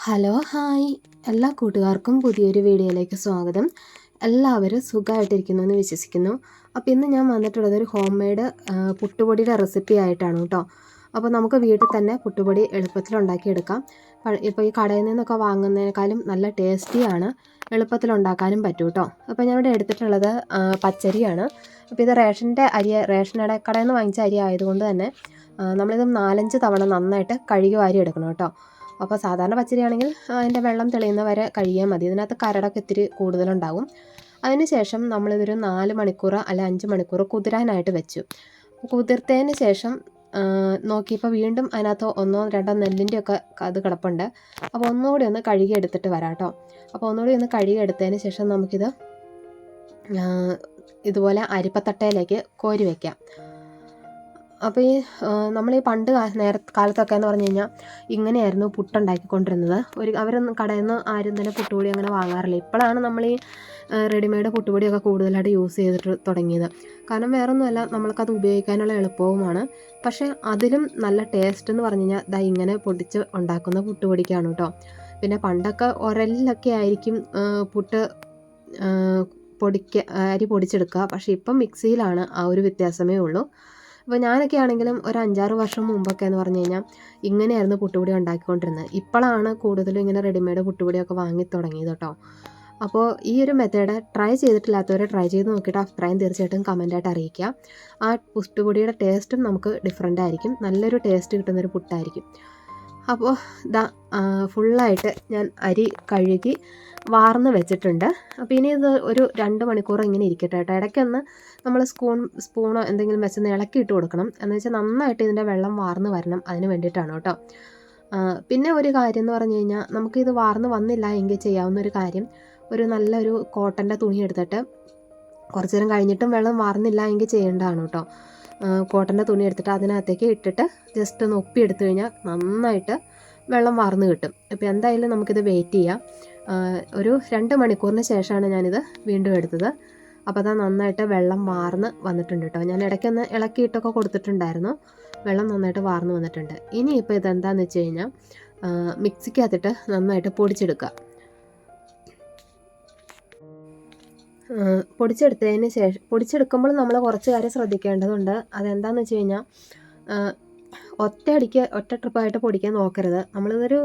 Hello hi. എല്ലാ കൂട്ടുകാർക്കും പുതിയൊരു വീഡിയോയിലേക്ക് സ്വാഗതം. എല്ലാവരും സുഖമായിട്ടിരിക്കുന്നു എന്ന് വിശ്വസിക്കുന്നു. അപ്പോൾ ഇന്ന് ഞാൻ വന്നിട്ടുള്ളത് ഒരു ഹോം മെയ്ഡ് പുട്ടുപൊടിയുടെ റെസിപ്പി ആയിട്ടാണ് കേട്ടോ. അപ്പോൾ നമുക്ക് വീട്ടിൽ തന്നെ പുട്ടുപൊടി എളുപ്പത്തിൽ ഉണ്ടാക്കിയെടുക്കാം. ഇപ്പോൾ ഈ കടയിൽ നിന്നൊക്കെ വാങ്ങുന്നതിനേക്കാളും നല്ല ടേസ്റ്റിയാണ് എളുപ്പത്തിൽ ഉണ്ടാക്കാനും പറ്റും കേട്ടോ. അപ്പോൾ ഞാനിവിടെ എടുത്തിട്ടുള്ളത് പച്ചരിയാണ്. അപ്പോൾ ഇത് റേഷന്റെ അരി റേഷൻ കട- കടയിൽ നിന്ന് വാങ്ങിച്ച അരി ആയതുകൊണ്ട് തന്നെ നമ്മളിത് നാലഞ്ച് തവണ നന്നായിട്ട് കഴുകി വാരി എടുക്കണം കേട്ടോ. അപ്പോൾ സാധാരണ പച്ചരിയാണെങ്കിൽ അതിന്റെ വെള്ളം തെളിയുന്നവരെ കഴിയാൽ മതി. ഇതിനകത്ത് കരടൊക്കെ ഇത്തിരി കൂടുതലുണ്ടാവും അതിനുശേഷം നമ്മളിതൊരു നാല് മണിക്കൂർ അല്ല അഞ്ച് മണിക്കൂർ കുതിരാനായിട്ട് വെച്ചു. കുതിർത്തതിന് ശേഷം നോക്കിയപ്പോൾ വീണ്ടും അതിനകത്ത് ഒന്നോ രണ്ടോ നെല്ലിന്റെയൊക്കെ അത് കിടപ്പുണ്ട്. അപ്പോൾ ഒന്നുകൂടി ഒന്ന് കഴുകി എടുത്തിട്ട് വരാം കേട്ടോ അപ്പോൾ ഒന്നുകൂടി ഒന്ന് കഴുകി എടുത്തതിന് ശേഷം നമുക്കിത് ഇതുപോലെ അരിപ്പത്തട്ടയിലേക്ക് കോരി വയ്ക്കാം അപ്പോൾ ഈ നമ്മൾ ഈ പണ്ട് നേര കാലത്തൊക്കെ എന്ന് പറഞ്ഞു കഴിഞ്ഞാൽ ഇങ്ങനെയായിരുന്നു പുട്ടുണ്ടാക്കിക്കൊണ്ടിരുന്നത്. ഒരു അവരൊന്നും കടയിൽ നിന്ന് ആരും തന്നെ പുട്ടുപൊടി അങ്ങനെ വാങ്ങാറില്ല. ഇപ്പോഴാണ് നമ്മൾ ഈ റെഡിമെയ്ഡ് പുട്ടുപൊടിയൊക്കെ കൂടുതലായിട്ട് യൂസ് ചെയ്തിട്ട് തുടങ്ങിയത്. കാരണം വേറൊന്നുമല്ല നമ്മൾക്കത് ഉപയോഗിക്കാനുള്ള എളുപ്പവുമാണ്. പക്ഷേ അതിലും നല്ല ടേസ്റ്റ് എന്ന് പറഞ്ഞു കഴിഞ്ഞാൽ ദാ ഇങ്ങനെ പൊടിച്ച് ഉണ്ടാക്കുന്ന പുട്ടുപൊടിക്കാണ് കേട്ടോ പിന്നെ പണ്ടൊക്കെ ഉരലിലൊക്കെ ആയിരിക്കും പുട്ട് പൊടിക്ക അരി പൊടിച്ചെടുക്കുക. പക്ഷേ ഇപ്പം മിക്സിയിലാണ് ആ ഒരു വ്യത്യാസമേ ഉള്ളൂ. അപ്പോൾ ഞാനൊക്കെ ആണെങ്കിലും ഒരു അഞ്ചാറ് വർഷം മുമ്പൊക്കെ എന്ന് പറഞ്ഞു കഴിഞ്ഞാൽ ഇങ്ങനെയായിരുന്നു പുട്ടുപൊടി ഉണ്ടാക്കിക്കൊണ്ടിരുന്നത്. ഇപ്പോഴാണ് കൂടുതലും ഇങ്ങനെ റെഡിമെയ്ഡ് പുട്ടുപൊടിയൊക്കെ വാങ്ങി തുടങ്ങിയത് കേട്ടോ. അപ്പോൾ ഈ ഒരു മെത്തേഡ് ട്രൈ ചെയ്തിട്ടില്ലാത്തവർ ട്രൈ ചെയ്ത് നോക്കിയിട്ട് അഭിപ്രായം തീർച്ചയായിട്ടും കമന്റായിട്ട് അറിയിക്കുക. ആ പുട്ടുപൊടിയുടെ ടേസ്റ്റും നമുക്ക് ഡിഫറെന്റ് ആയിരിക്കും. നല്ലൊരു ടേസ്റ്റ് കിട്ടുന്നൊരു പുട്ടായിരിക്കും. അപ്പോൾ ഇതാ ഫുള്ളായിട്ട് ഞാൻ അരി കഴുകി വാർന്ന് വെച്ചിട്ടുണ്ട്. അപ്പോൾ ഇനി ഇത് ഒരു രണ്ട് മണിക്കൂർ ഇങ്ങനെ ഇരിക്കട്ടെ കേട്ടോ. ഇടയ്ക്കൊന്ന് നമ്മൾ സ്പൂൺ സ്പൂണോ എന്തെങ്കിലും വെച്ചൊന്ന് ഇളക്കി ഇട്ട് കൊടുക്കണം. എന്ന് വെച്ചാൽ നന്നായിട്ട് ഇതിന്റെ വെള്ളം വാർന്ന് വരണം അതിന് വേണ്ടിയിട്ടാണ് കേട്ടോ. പിന്നെ ഒരു കാര്യം എന്ന് പറഞ്ഞു കഴിഞ്ഞാൽ നമുക്കിത് വാർന്ന് വന്നില്ല എങ്കിൽ ചെയ്യാവുന്ന ഒരു കാര്യം ഒരു നല്ലൊരു കോട്ടന്റെ തുണി എടുത്തിട്ട് കുറച്ച് നേരം കഴിഞ്ഞിട്ടും വെള്ളം വാർന്നില്ല എങ്കിൽ ചെയ്യേണ്ടതാണ് കേട്ടോ. കോട്ടന്റെ തുണി എടുത്തിട്ട് അതിനകത്തേക്ക് ഇട്ടിട്ട് ജസ്റ്റ് ഒന്ന് ഒപ്പി എടുത്തു കഴിഞ്ഞാൽ നന്നായിട്ട് വെള്ളം വാർന്നു കിട്ടും. അപ്പോൾ എന്തായാലും നമുക്കിത് വെയിറ്റ് ചെയ്യാം. ഒരു രണ്ട് മണിക്കൂറിന് ശേഷമാണ് ഞാനിത് വീണ്ടും എടുത്തത്. അപ്പോൾ അതാ നന്നായിട്ട് വെള്ളം വാർന്ന് വന്നിട്ടുണ്ട് കേട്ടോ. ഞാൻ ഇടയ്ക്കൊന്ന് ഇളക്കിയിട്ടൊക്കെ കൊടുത്തിട്ടുണ്ടായിരുന്നു. വെള്ളം നന്നായിട്ട് വാർന്ന് വന്നിട്ടുണ്ട്. ഇനിയിപ്പോൾ ഇതെന്താണെന്ന് വെച്ച് കഴിഞ്ഞാൽ മിക്സിക്കകത്തിട്ട് നന്നായിട്ട് പൊടിച്ചെടുക്കുക. പൊടിച്ചെടുത്തതിന് ശേഷം പൊടിച്ചെടുക്കുമ്പോൾ നമ്മൾ കുറച്ച് കാര്യം ശ്രദ്ധിക്കേണ്ടതുണ്ട്. അതെന്താണെന്ന് വെച്ച് കഴിഞ്ഞാൽ ഒറ്റ ഒറ്റയടിക്ക് ഒറ്റ ട്രിപ്പായിട്ട് പൊടിക്കാൻ നോക്കരുത്. നമ്മളിതൊരു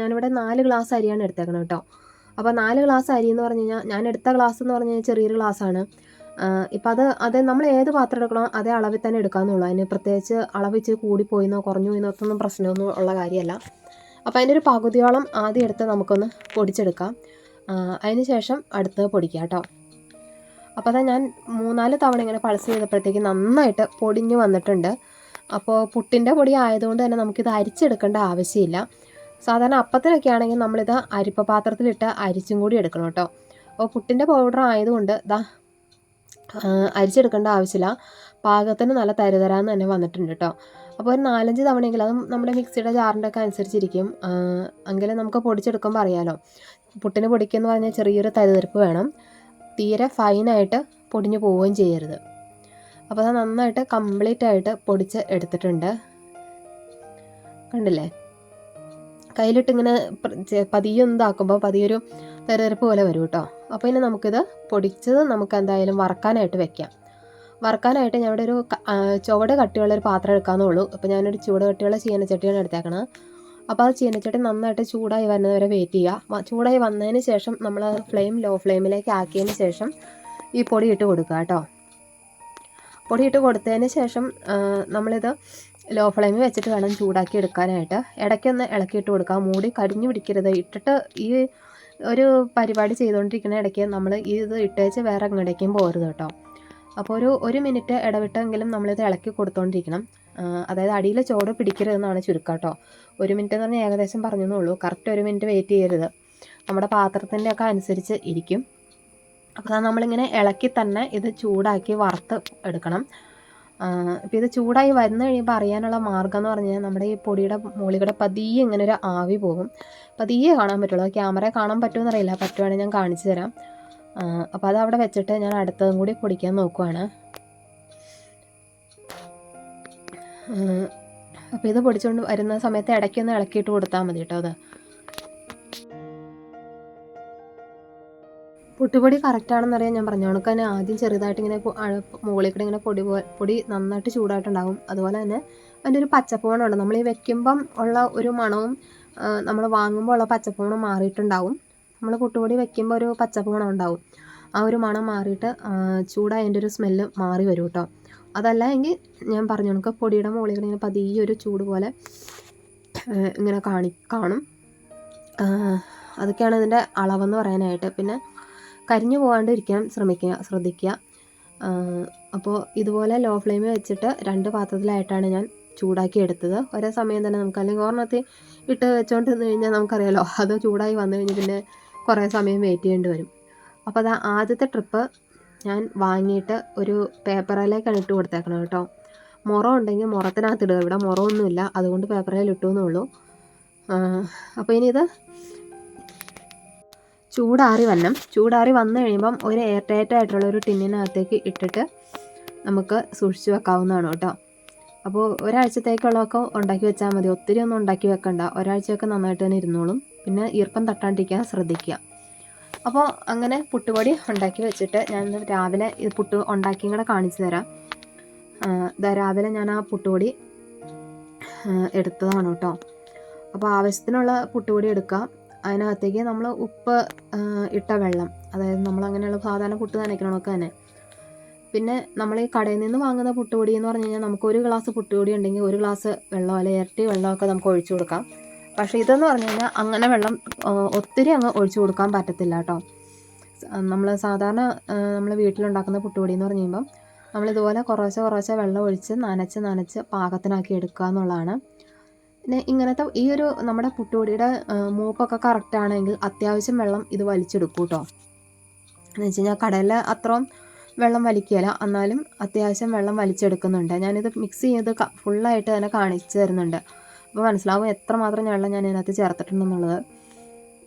ഞാനിവിടെ നാല് ഗ്ലാസ് അരിയാണ് എടുത്തേക്കണം കേട്ടോ. അപ്പോൾ നാല് ഗ്ലാസ് അരി എന്ന് പറഞ്ഞു കഴിഞ്ഞാൽ ഞാൻ എടുത്ത ഗ്ലാസ് എന്ന് പറഞ്ഞു കഴിഞ്ഞാൽ ചെറിയൊരു ഗ്ലാസ്സാണ് ഇപ്പം അത് അത് നമ്മൾ ഏത് പാത്രം എടുക്കണോ അതേ അളവിൽ തന്നെ എടുക്കാമെന്നുള്ളൂ അതിന് പ്രത്യേകിച്ച് അളവിച്ച് കൂടിപ്പോയിന്നോ കുറഞ്ഞു പോയിന്നോ ഒന്നും പ്രശ്നമൊന്നും ഉള്ള കാര്യമല്ല. അപ്പോൾ അതിന്റെ ഒരു പകുതിയോളം ആദ്യം എടുത്ത് നമുക്കൊന്ന് പൊടിച്ചെടുക്കാം. അതിന് ശേഷം അടുത്ത് പൊടിക്കാം കേട്ടോ. അപ്പോൾ അതാ ഞാൻ മൂന്നാൽ തവണ ഇങ്ങനെ പൾസ് ചെയ്തപ്പോഴത്തേക്ക് നന്നായിട്ട് പൊടിഞ്ഞു വന്നിട്ടുണ്ട്. അപ്പോൾ പുട്ടിന്റെ പൊടി ആയതുകൊണ്ട് തന്നെ നമുക്കിത് അരിച്ചെടുക്കേണ്ട ആവശ്യമില്ല. സാധാരണ അപ്പത്തിനൊക്കെ ആണെങ്കിൽ നമ്മളിത് അരിപ്പ പാത്രത്തിലിട്ട് അരിച്ചും കൂടി എടുക്കണം കേട്ടോ. അപ്പോൾ പുട്ടിന്റെ പൗഡർ ആയതുകൊണ്ട് ഇതാ അരിച്ചെടുക്കേണ്ട ആവശ്യമില്ല. പാകത്തിന് നല്ല തരുതരാന്ന് തന്നെ വന്നിട്ടുണ്ട് കേട്ടോ. അപ്പോൾ ഒരു നാലഞ്ച് തവണയെങ്കിലും അതും നമ്മുടെ മിക്സിയുടെ ജാറിന്റെ ഒക്കെ അനുസരിച്ചിരിക്കും എങ്കിലും നമുക്ക് പൊടിച്ചെടുക്കുമ്പോൾ അറിയാമല്ലോ പുട്ടിന് പൊടിക്കെന്ന് പറഞ്ഞാൽ ചെറിയൊരു തരുതെരുപ്പ് വേണം. തീരെ ഫൈനായിട്ട് പൊടിഞ്ഞു പോവുകയും ചെയ്യരുത്. അപ്പോൾ അത് നന്നായിട്ട് കംപ്ലീറ്റ് ആയിട്ട് പൊടിച്ച് എടുത്തിട്ടുണ്ട്. കണ്ടില്ലേ? കയ്യിലിട്ട് ഇങ്ങനെ പതിയെ ഇതാക്കുമ്പോൾ പതിയൊരു തെരഞ്ഞെടുപ്പ് പോലെ വരും കേട്ടോ. അപ്പോൾ ഇനി നമുക്കിത് പൊടിച്ചത് നമുക്ക് എന്തായാലും വറക്കാനായിട്ട് വെക്കാം. വറക്കാനായിട്ട് ഞാനിവിടെ ഒരു ചുവട് കട്ടിയുള്ള ഒരു പാത്രം എടുക്കാമെന്നുള്ളൂ അപ്പോൾ ഞാനൊരു ചുവട് കട്ടിയുള്ള ചീനച്ചട്ടിയാണ് എടുത്തേക്കണത്. അപ്പോൾ അത് ചീനച്ചട്ടി നന്നായിട്ട് ചൂടായി വരുന്നവരെ വെയിറ്റ് ചെയ്യുക ചൂടായി വന്നതിന് ശേഷം നമ്മൾ ഫ്ലെയിം ലോ ഫ്ലെയിമിലേക്ക് ആക്കിയതിന് ശേഷം ഈ പൊടി ഇട്ട് കൊടുക്കുക കേട്ടോ പൊടി ഇട്ട് കൊടുത്തതിന് ശേഷം നമ്മളിത് ലോ ഫ്ലെയിമിൽ വെച്ചിട്ട് വേണം ചൂടാക്കി എടുക്കാനായിട്ട്. ഇടയ്ക്കൊന്ന് ഇളക്കിയിട്ട് കൊടുക്കുക മൂടി കരിഞ്ഞു പിടിക്കരുത്. ഇട്ടിട്ട് ഈ ഒരു പരിപാടി ചെയ്തുകൊണ്ടിരിക്കുന്ന ഇടയ്ക്ക് നമ്മൾ ഇത് ഇട്ടേച്ച് വേറെ എങ്ങടേക്കും പോകരുത് കേട്ടോ അപ്പോൾ ഒരു ഒരു മിനിറ്റ് ഇടവിട്ടെങ്കിലും നമ്മളിത് ഇളക്കി കൊടുത്തോണ്ടിരിക്കണം. ആ, അതായത് അടിയിൽ ചോട് പിടിക്കരുതെന്നാണ് ചുരുക്കം കേട്ടോ ഒരു മിനിറ്റ് എന്ന് പറഞ്ഞാൽ ഏകദേശം പറഞ്ഞെന്നുള്ളൂ കറക്റ്റ് ഒരു മിനിറ്റ് വെയിറ്റ് ചെയ്യരുത്. നമ്മുടെ പാത്രത്തിന്റെ ഒക്കെ അനുസരിച്ച് ഇരിക്കും. അപ്പോൾ നമ്മളിങ്ങനെ ഇളക്കി തന്നെ ഇത് ചൂടാക്കി വറുത്ത് എടുക്കണം. ഇപ്പോൾ ഇത് ചൂടായി വരുന്ന കഴിയുമ്പോൾ അറിയാനുള്ള മാർഗം എന്ന് പറഞ്ഞാൽ നമ്മുടെ ഈ പൊടിയുടെ മുകളിലൂടെ പതിയെ ഇങ്ങനെ ഒരു ആവി പോകും. പതിയെ കാണാൻ പറ്റുള്ളൂ. ക്യാമറ കാണാൻ പറ്റുമെന്ന് അറിയില്ല. പറ്റുവാണെങ്കിൽ ഞാൻ കാണിച്ചു തരാം. അപ്പോൾ അത് അവിടെ വെച്ചിട്ട് ഞാൻ അടുത്തതും കൂടി പൊടിക്കാൻ നോക്കുവാണ്. അപ്പോൾ ഇത് പൊടിച്ചുകൊണ്ട് വരുന്ന സമയത്ത് ഇടയ്ക്കൊന്ന് ഇളക്കിയിട്ട് കൊടുത്താൽ മതി കേട്ടോ അത്. പുട്ടുപൊടി കറക്റ്റാണെന്നറിയാൻ ഞാൻ പറഞ്ഞു. കണക്ക് തന്നെ ആദ്യം ചെറുതായിട്ട് ഇങ്ങനെ മുകളിൽ ഇങ്ങനെ പൊടി പൊടി നന്നായിട്ട് ചൂടായിട്ടുണ്ടാകും അതുപോലെ തന്നെ അതിന്റെ ഒരു പച്ചപ്പൂണുണ്ട് നമ്മൾ ഈ വെക്കുമ്പം ഉള്ള ഒരു മണവും നമ്മൾ വാങ്ങുമ്പോൾ ഉള്ള പച്ചപ്പൂണും മാറിയിട്ടുണ്ടാവും. നമ്മൾ പുട്ടുപൊടി വെക്കുമ്പോൾ ഒരു പച്ചപ്പൂണം ഉണ്ടാവും. ആ ഒരു മണം മാറിയിട്ട് ചൂടായതിന്റെ ഒരു സ്മെല്ല് മാറി വരും കേട്ടോ. അതല്ല എങ്കിൽ ഞാൻ പറഞ്ഞു കണക്ക് പൊടിയുടെ മുകളിൽ ഇങ്ങനെ പതിയെ ഒരു ചൂട് പോലെ ഇങ്ങനെ കാണി കാണും. അതൊക്കെയാണ് ഇതിന്റെ അളവെന്ന് പറയാനായിട്ട്. പിന്നെ കരിഞ്ഞു പോകാണ്ടിരിക്കാൻ ശ്രമിക്കുക ശ്രദ്ധിക്കുക. അപ്പോൾ ഇതുപോലെ ലോ ഫ്ലെയിമിൽ വെച്ചിട്ട് രണ്ട് പാത്രത്തിലായിട്ടാണ് ഞാൻ ചൂടാക്കി എടുത്തത്. ഒരേ സമയം തന്നെ നമുക്ക് അല്ലെങ്കിൽ ഒരെണ്ണത്തിൽ ഇട്ട് വെച്ചോണ്ട് നിന്ന് കഴിഞ്ഞാൽ നമുക്കറിയാലോ അത് ചൂടായി വന്നു കഴിഞ്ഞ് പിന്നെ കുറേ സമയം വെയിറ്റ് ചെയ്യേണ്ടി വരും. അപ്പോൾ അത് ആദ്യത്തെ ട്രിപ്പ് ഞാൻ വാങ്ങിയിട്ട് ഒരു പേപ്പറിലേക്കാണ് ഇട്ട് കൊടുത്തേക്കണം കേട്ടോ. മുറം ഉണ്ടെങ്കിൽ മുറത്തിനകത്ത് ഇടുക. ഇവിടെ മുറമൊന്നുമില്ല അതുകൊണ്ട് പേപ്പറിൽ ഇട്ടു എന്നുള്ളൂ അപ്പോൾ ഇനി ഇത് ചൂടാറി വരണം. ചൂടാറി വന്നു കഴിയുമ്പം ഒരു എയർ ടൈറ്റ് ആയിട്ടുള്ള ഒരു ടിന്നിനകത്തേക്ക് ഇട്ടിട്ട് നമുക്ക് സൂക്ഷിച്ച് വെക്കാവുന്നതാണ് കേട്ടോ. അപ്പോൾ ഒരാഴ്ചത്തേക്കുള്ളതൊക്കെ ഉണ്ടാക്കി വെച്ചാൽ മതി. ഒത്തിരി ഒന്നും ഉണ്ടാക്കി വെക്കണ്ട. ഒരാഴ്ചയൊക്കെ നന്നായിട്ട് തന്നെ ഇരുന്നോളും. പിന്നെ ഈർപ്പം തട്ടാണ്ടിരിക്കാൻ ശ്രദ്ധിക്കുക. അപ്പോൾ അങ്ങനെ പുട്ടുപൊടി ഉണ്ടാക്കി വെച്ചിട്ട് ഞാൻ രാവിലെ ഇത് പുട്ട് ഉണ്ടാക്കിയും കൂടെ കാണിച്ചു തരാം. ഇതാ രാവിലെ ഞാൻ ആ പുട്ടുപൊടി എടുത്തതാണ് കേട്ടോ. അപ്പോൾ ആവശ്യത്തിനുള്ള പുട്ടുപൊടി എടുക്കാം. അതിനകത്തേക്ക് നമ്മൾ ഉപ്പ് ഇട്ട വെള്ളം അതായത് നമ്മൾ അങ്ങനെയുള്ള സാധാരണ പുട്ട് നനയ്ക്കണമൊക്കെ തന്നെ. പിന്നെ നമ്മൾ ഈ കടയിൽ നിന്ന് വാങ്ങുന്ന പുട്ടുപൊടി എന്ന് പറഞ്ഞു കഴിഞ്ഞാൽ നമുക്ക് ഒരു ഗ്ലാസ് പുട്ടുപൊടി ഉണ്ടെങ്കിൽ ഒരു ഗ്ലാസ് വെള്ളം അല്ലെങ്കിൽ ഇരട്ടി വെള്ളമൊക്കെ നമുക്ക് ഒഴിച്ചു കൊടുക്കാം. പക്ഷേ ഇതെന്ന് പറഞ്ഞു കഴിഞ്ഞാൽ അങ്ങനെ വെള്ളം ഒത്തിരി അങ്ങ് ഒഴിച്ചു കൊടുക്കാൻ പറ്റത്തില്ല കേട്ടോ നമ്മൾ സാധാരണ നമ്മൾ വീട്ടിലുണ്ടാക്കുന്ന പുട്ടുപൊടി എന്ന് പറഞ്ഞു കഴിയുമ്പം നമ്മളിതുപോലെ കുറേശ്ശെ കുറേശ്ശെ വെള്ളം ഒഴിച്ച് നനച്ച് നനച്ച് പാകത്തിനാക്കി എടുക്കുക എന്നുള്ളതാണ്. പിന്നെ ഇങ്ങനത്തെ ഈ ഒരു നമ്മുടെ പുട്ടുപൊടിയുടെ മൂപ്പൊക്കെ കറക്റ്റ് ആണെങ്കിൽ അത്യാവശ്യം വെള്ളം ഇത് വലിച്ചെടുക്കും കേട്ടോ എന്ന് വെച്ച് കഴിഞ്ഞാൽ കടലിൽ അത്രയും വെള്ളം വലിക്കുകയില്ല എന്നാലും അത്യാവശ്യം വെള്ളം വലിച്ചെടുക്കുന്നുണ്ട്. ഞാനിത് മിക്സ് ചെയ്ത് ഫുള്ളായിട്ട് തന്നെ കാണിച്ചു തരുന്നുണ്ട്. അപ്പോൾ മനസ്സിലാവും എത്രമാത്രം വെള്ളം ഞാൻ ഇതിനകത്ത് ചേർത്തിട്ടുണ്ടെന്നുള്ളത്.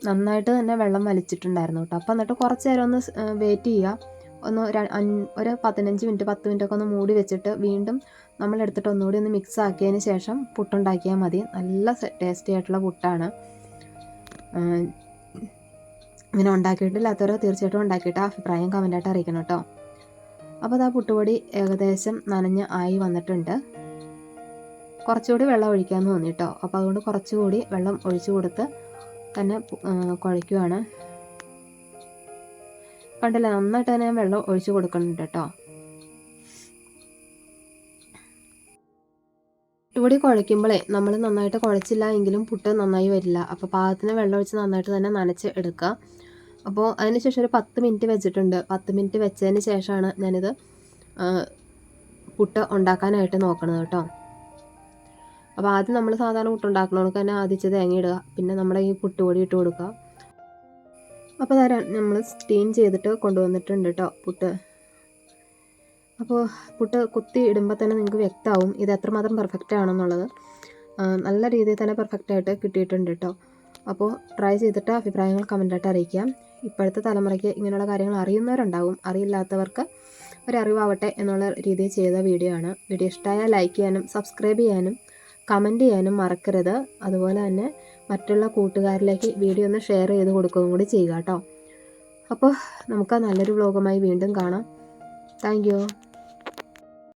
നന്നായിട്ട് തന്നെ വെള്ളം വലിച്ചിട്ടുണ്ടായിരുന്നു കേട്ടോ. അപ്പോൾ എന്നിട്ട് കുറച്ച് നേരം ഒന്ന് വെയിറ്റ് ചെയ്യുക. ഒന്ന് ഒരു പതിനഞ്ച് മിനിറ്റ് പത്ത് മിനിറ്റ് ഒക്കെ ഒന്ന് മൂടി വെച്ചിട്ട് വീണ്ടും നമ്മൾ എടുത്തിട്ട് ഒന്നുകൂടി ഒന്ന് മിക്സ് ആക്കിയതിന് ശേഷം പുട്ടുണ്ടാക്കിയാൽ മതി. നല്ല ടേസ്റ്റി ആയിട്ടുള്ള പുട്ടാണ്. ഇങ്ങനെ ഉണ്ടാക്കിയിട്ടില്ലാത്തവർ തീർച്ചയായിട്ടും ഉണ്ടാക്കിയിട്ട് അഭിപ്രായം കമന്റായിട്ട് അറിയിക്കണം കേട്ടോ. അപ്പോൾ അത് ആ പുട്ടുപൊടി ഏകദേശം നനഞ്ഞ് ആയി വന്നിട്ടുണ്ട്. കുറച്ചുകൂടി വെള്ളം ഒഴിക്കാമെന്ന് തോന്നി കേട്ടോ അപ്പോൾ അതുകൊണ്ട് കുറച്ചുകൂടി വെള്ളം ഒഴിച്ചു കൊടുത്ത് തന്നെ കുഴയ്ക്കുവാണ്. കണ്ടില്ല നന്നായിട്ട് തന്നെ ഞാൻ വെള്ളം ഒഴിച്ചു കൊടുക്കുന്നുണ്ട് കേട്ടോ. പുട്ടുപൊടി കുഴയ്ക്കുമ്പോഴേ നമ്മൾ നന്നായിട്ട് കുഴച്ചില്ല എങ്കിലും പുട്ട് നന്നായി വരില്ല. അപ്പോൾ പാകത്തിന് വെള്ളം ഒഴിച്ച് നന്നായിട്ട് തന്നെ നനച്ച് എടുക്കുക. അപ്പോൾ അതിന് ശേഷം ഒരു പത്ത് മിനിറ്റ് വെച്ചിട്ടുണ്ട്. പത്ത് മിനിറ്റ് വെച്ചതിന് ശേഷമാണ് ഞാനിത് പുട്ട് ഉണ്ടാക്കാനായിട്ട് നോക്കണത് കേട്ടോ. അപ്പോൾ ആദ്യം നമ്മൾ സാധാരണ കണക്ക് തന്നെ ആദ്യം തേങ്ങ ഇടുക പിന്നെ നമ്മുടെ ഈ പുട്ടുപൊടി ഇട്ട് കൊടുക്കുക. അപ്പോൾ തരാം നമ്മൾ സ്റ്റീം ചെയ്തിട്ട് കൊണ്ടുവന്നിട്ടുണ്ട് കേട്ടോ പുട്ട്. അപ്പോൾ പുട്ട് കുത്തി ഇടുമ്പോൾ തന്നെ നിങ്ങൾക്ക് വ്യക്തമാവും ഇത് എത്രമാത്രം പെർഫെക്റ്റ് ആണെന്നുള്ളത്. നല്ല രീതിയിൽ തന്നെ പെർഫെക്റ്റ് ആയിട്ട് കിട്ടിയിട്ടുണ്ട് കേട്ടോ അപ്പോൾ ട്രൈ ചെയ്തിട്ട് അഭിപ്രായങ്ങൾ കമന്റായിട്ട് അറിയിക്കാം ഇപ്പോഴത്തെ തലമുറയ്ക്ക് ഇങ്ങനെയുള്ള കാര്യങ്ങൾ അറിയുന്നവരുണ്ടാവും. അറിയില്ലാത്തവർക്ക് ഒരറിവാവട്ടെ എന്നുള്ള രീതിയിൽ ചെയ്ത വീഡിയോ ആണ്. വീഡിയോ ഇഷ്ടമായാൽ ലൈക്ക് ചെയ്യാനും സബ്സ്ക്രൈബ് ചെയ്യാനും കമന്റ് ചെയ്യാനും മറക്കരുത്. അതുപോലെ തന്നെ മറ്റുള്ള കൂട്ടുകാരിലേക്ക് വീഡിയോ ഒന്ന് ഷെയർ ചെയ്ത് കൊടുക്കുകയും കൂടി ചെയ്യുക കേട്ടോ. അപ്പോൾ നമുക്ക് നല്ലൊരു വ്ലോഗുമായി വീണ്ടും കാണാം. താങ്ക്